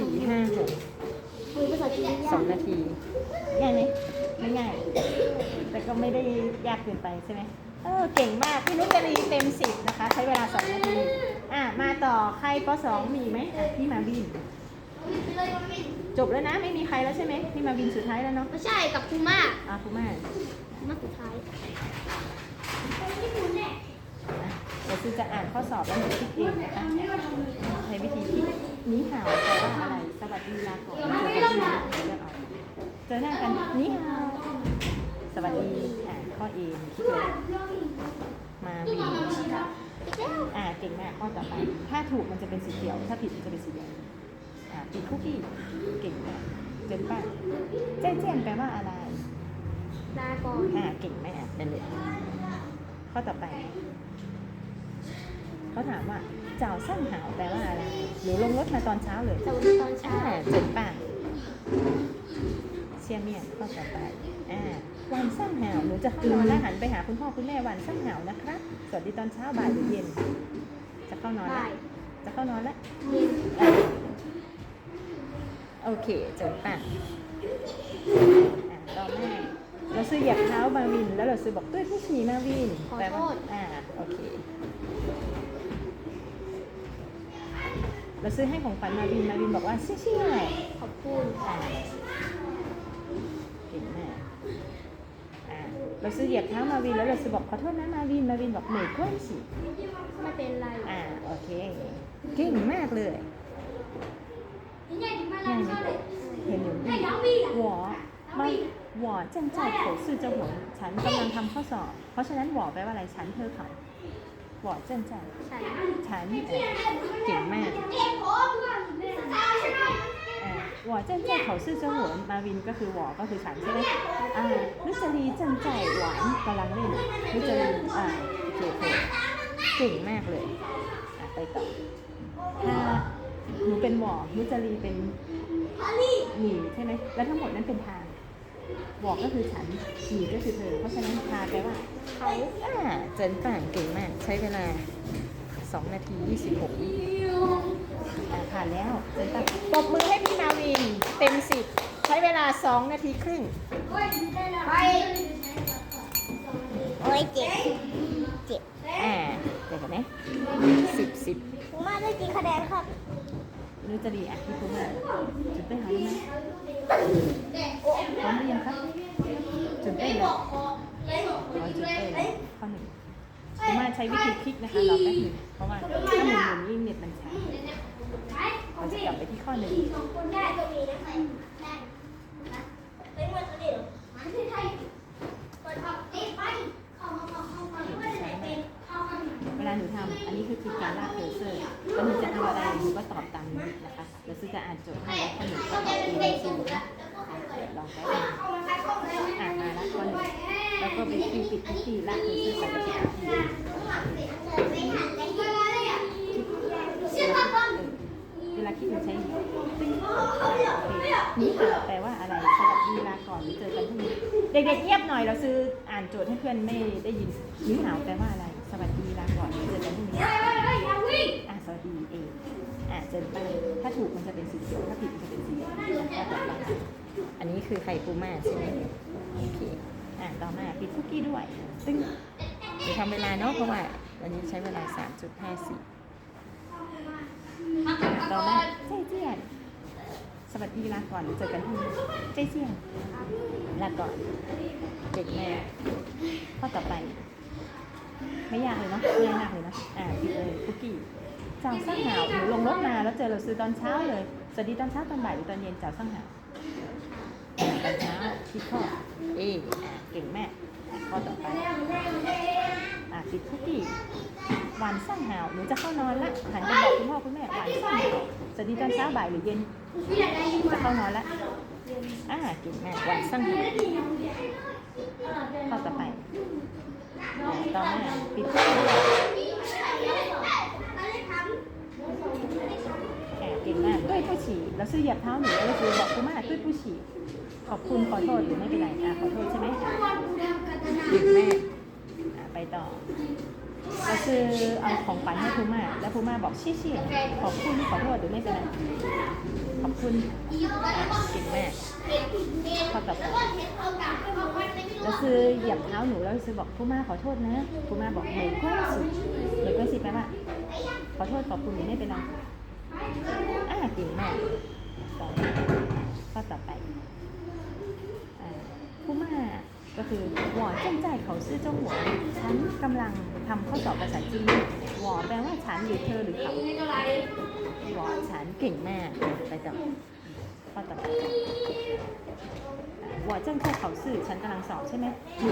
สี่ห้าหกคุยภาษาจีนสยาอกงนาทีง่ายไหมไม่ง่าย แต่ก็ไม่ได้ยากเกินไปใช่ไหมเออเก่งมากพี่นุชจรีเต็มสิบนะคะ ใช้เวลาสองนาทีอะมาต่อใครปสองมีไหมอะพี่มาวิน จบแล้วนะไม่มีใครแล้วใช่ไหมพี่มาวินสุดท้ายแล้วเนาะไม่ใช่กับคูม่าอาคุมาคูม่าสุดท้ายเดี๋ยวคือจะอ่านข้อสอบแล้วหนูคิดเองนะคะใช้วิธีคิดนี้ห่าวแปลว่าอะไร สวัสดีลาก่อนเจอกันที่ไหนเลือกเอาเจอหน้ากันนี้ห่าวสวัสดีอ่านข้อเองคิดเลยมาวีอ่าเก่งมากข้อต่อไป ถ้าถูกมันจะเป็นสีเขียว ถ้าผิดมันจะเป็นสีแดงอ่าปีคุกกี้เก่งมากเจนป้าเจ้นเจียนแปลว่าอะไรลาก่อนอ่าเก่งมากเป็นเลยข้อต่อไป เขาถามว่าเจ้าสั้นหาวแปลว่าอะไร หรือลงรถมาตอนเช้าเลยสวัสดีตอนเช้าอ่าเจ็ดป่ะเชียร์เมียนข้อต่อไปอ่าวันสั้นหาวหนูจะนอนแล้วหันไปหาคุณพ่อคุณแม่วันสั้นหาวนะคะสวัสดีตอนเช้าบ่ายหรือเย็น จะเข้านอนแล้วบ่ายจะเข้านอนแล้วเย็นอะโอเคเจ็ดป่ะอ่าต่อแม่ เราซื้อเหยียบเท้ามาวิน แล้วเราซื้อบอกด้วยผู้ฉี่มาวินแปลว่าอ่าโอเคเราซื้อให้ของขวัญมาวินมาวินบอกว่าเชี่ยๆขอบคุณอ่าเก่งมากอ่าเราซื้อเหยียบเท้ามาวินแล้วเราซื้อบอกขอโทษนะมาวินมาวินบอกเหนื่อยก้นสิไม่เป็นไร อ่าโอเคเก่งมากเลยง่ายไหมเห็นอยู่หวอไม่ อจ้าเจ้าซื่อเจ้าหฉันกำลังทำข้อสอบ เพราะฉะนั้นหวอแปลว่าอะไรฉันเธอเขาหวอเจ้าเจ้าฉันเก่งมากหวอเจ้าเจ้าเขาซื่อเจ้าหงมาวินก็คือหวอก็คือฉันใช่ไหมอ่านุจรีเจ้าเจ้าหวานกำลังเล่นนุจรีอ่าเก่งเก่งมากเลยไปต่อถ้าหนูเป็นหวอนุจรีเป็นหนีใช่ไหมแล้วทั้งหมดนั้นเป็นทาง หวอก็คือฉันหนีก็คือเธอ เพราะฉะนั้นทาแปลว่าเขาอ่าเจนป่างเก่งมาก ใช้เวลา 2 นาที 26วิอ่าผ่านแล้วเจนป่างปรบมือให้พี่มาวินเต็มสิบใช้เวลา 2 นาทีครึ่ง ไปโอ้ยเจ็บเจ็บอ่าเดี๋ยวกันนะสิบสิบคูม่าได้กี่คะแนนครับรู้จะดีอะพี่คุณมาจุดเต้นหาได้ไหมพร้อมหรือยังครับจุดเต้นเลยขอจุดเต้นเลยข้อหนึ่งคุณมาใช้วิธีคลิกนะคะรอแป๊บหนึงเพราะว่าถ้าหมุนหมุนยิ่งเน็ตมันช้าเราจะกลับไปที่ข้อหนึ่งได้ก็มีนะได้เป็นวันเดียวมันที่ไทยเปิดออกเอ๊ะไปเข้ามาเข้าเข้ามาไม่ได้เป็นเข้าเข้ามาเวลาหนูทำอันนี้คือคือการลากเคอร์เซอร์แล้วหนูจะทำอะไรหนูก็ตอบตามนี้นะคะเดี๋ยวซื้อจะอ่านโจทย์ให้แล้วข้อหนึ่งก็ตอบเองสูงนะเดี๋ยวลองไปดูอ่านมาแล้วข้อหนึ่งแล้วก็ไปที่ปิดที่ลากเคอร์เซอร์ไปแล้วปิดที่เวลาคิดหนูใช้ติ๊ง นี่ค่ะแปลว่าอะไรสวัสดีลาก่อนเจอกันพรุ่งนี้เด็กๆเงียบหน่อยเราซื้ออ่านโจทย์ให้เพื่อนไม่ได้ยินนี่หาวแปลว่าอะไร สวัสดีลาก่อนเจอกันพรุ่งนี้อะสวัสดีเองอะเจนไปถ้าถูกมันจะเป็นสีเขียวถ้าผิดมันจะเป็นสีแดงก็ต่อไปอันนี้คือไข่ปูม่าใช่ไหมโอเคอะต่อมาปิดคุกกี้ด้วยซึ่งเดี๋ยวทำเวลาเนาะเพราะว่าวันนี้ใช้เวลา 3.54ต่อมาเจ๊เจียน สวัสดีลาก่อนเจอกันพรุ่งนี้เจ๊เจียนลาก่อนเก่งแม่ข้อต่อไป ไม่ยากเลยเนาะไม่ยากเลยเนาะอ่าปิดเลยคุกกี้เจ้าสร้างหาวหนูลงรถมาแล้วเจอเราซื้อตอนเช้าเลยสวัสดีตอนเช้าตอนบ่ายหรือตอนเย็นเจ้าสร้างหาวอ่าตอนเช้าที่ข้อเออเก่งแม่อะข้อต่อไปอ่าปิดคุกกี้ หวานสร้างหาวหนูจะเข้านอนละหันไปบอกคุณพ่อคุณแม่หวานสร้างหาวสวัสดีตอนเช้าบ่ายหรือเย็นจะเข้านอนละอ่าเก่งแม่หวานสร้างหาวข้อต่อไปต่อมาปิดแอบเก่งมากด้วยผู้ฉี่แล้วซื้อเหยียบเท้าหนูแล้วคือบอกคุณแมากด้วยผู้ฉี่ขอบคุณขอโทษหรือไม่เป็นไรอะขอโทษใช่ไหมเก่งแม่ไปต่อ ก็คือเอาของขวัญให้พูม่าแล้วพูม่าบอกชี่ชี่ขอบคุณขอโทษหรือไม่เป็นไรขอบคุณเก่งมากเท่ากับแล้วแล้วซื้อเหยียบเท้าหนูแล้วซื้อบอกพูม่าขอโทษนะพูม่าบอกไม่กว้าสิไม่กว้าสิแปลว่าขอโทษขอบคุณหรือไม่เป็นไรอ่าเก่งมากต่อไปข้อต่อไปอ่าพูม่า ก็คือหัวเจ้าใจเขาซื่อเจ้าหัวฉันกำลังทำข้อสอบภาษาจีนหัวแปลว่าฉันหรือเธอหรือเขาหัวฉันเก่งมากไปต่อข้อต่อไปหัวเจ้าใจเขาซื่อฉันกำลังสอบใช่ไหม